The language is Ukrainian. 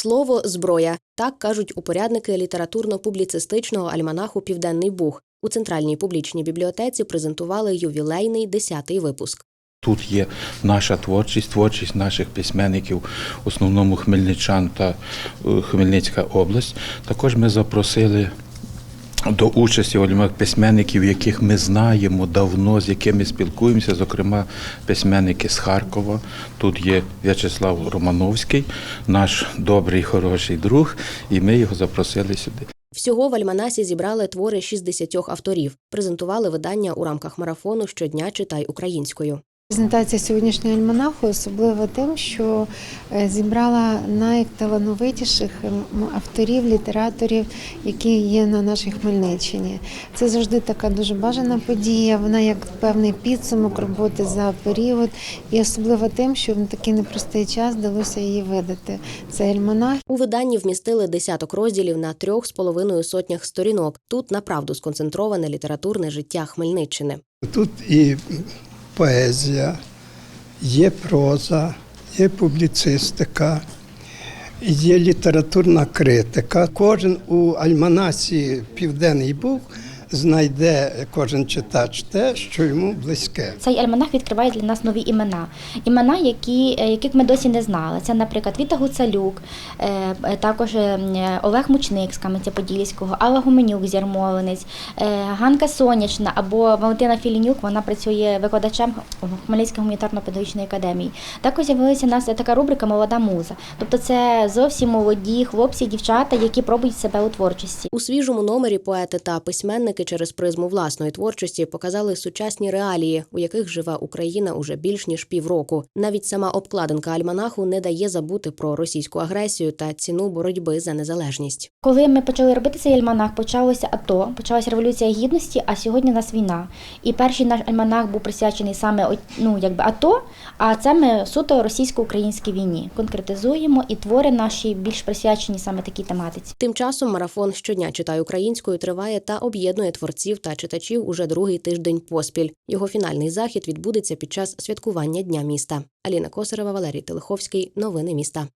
Слово зброя так кажуть упорядники літературно-публіцистичного альманаху Південний Буг. У центральній публічній бібліотеці презентували ювілейний десятий випуск. Тут є наша творчість, творчість наших письменників, основному хмельничан та е, Хмельницька область. Також ми запросили до участі ольмах письменників, яких ми знаємо давно, з якими спілкуємося, зокрема письменники з Харкова. Тут є В'ячеслав Романовський, наш добрий, хороший друг, і ми його запросили сюди. Всього в альманасі зібрали твори 60 авторів, презентували видання у рамках марафону щодня читай українською. Презентація сьогоднішнього альманаху особлива тим, що е, зібрала найталановитіших ем, авторів, літераторів, які є на нашій Хмельниччині. Це завжди така дуже бажана подія. Вона як певний підсумок роботи за період, і особливо тим, що в такий непростий час вдалося її видати. Це альманах. У виданні вмістили десяток розділів на трьох з половиною сотнях сторінок. Тут направду сконцентроване літературне життя Хмельниччини. Тут і поезія, є проза, є публіцистика, є літературна критика. Кожен у альманасі Південний Буг знайде кожен читач те, що йому близьке. Цей альманах відкриває для нас нові імена. Імена, які, е, яких ми досі не знали. Це, наприклад, Віта Гуцалюк, е, е, також Олег Мучник з Кам'янця-Подільського, Алла Гуменюк з Ярмолинець, Ганка Сонячна або Валентина Філінюк. Вона працює викладачем в Хмельницькій гуманітарно-педагогічної академії. Також з'явилася у нас така рубрика Молода муза. Тобто це зовсім молоді хлопці, дівчата, які пробують себе у творчості. У свіжому номері поети та письменники через призму власної творчості показали сучасні реалії, у яких живе Україна уже більш ніж півроку. Навіть сама обкладинка альманаху не дає забути про російську агресію та ціну боротьби за незалежність. Коли ми почали робити цей альманах, почалося АТО, почалася революція гідності, а сьогодні у нас війна. І перший наш альманах був присвячений саме ну, якби АТО, а це ми суто російсько-українській війні. Конкретизуємо і твори наші більш присвячені саме такій тематиці. Тим часом марафон щодня читай українською триває та об'єднує творців та читачів уже другий тиждень поспіль. Його фінальний захід відбудеться під час святкування Дня міста. Аліна Косарева, Валерій Телеховський. Новини міста.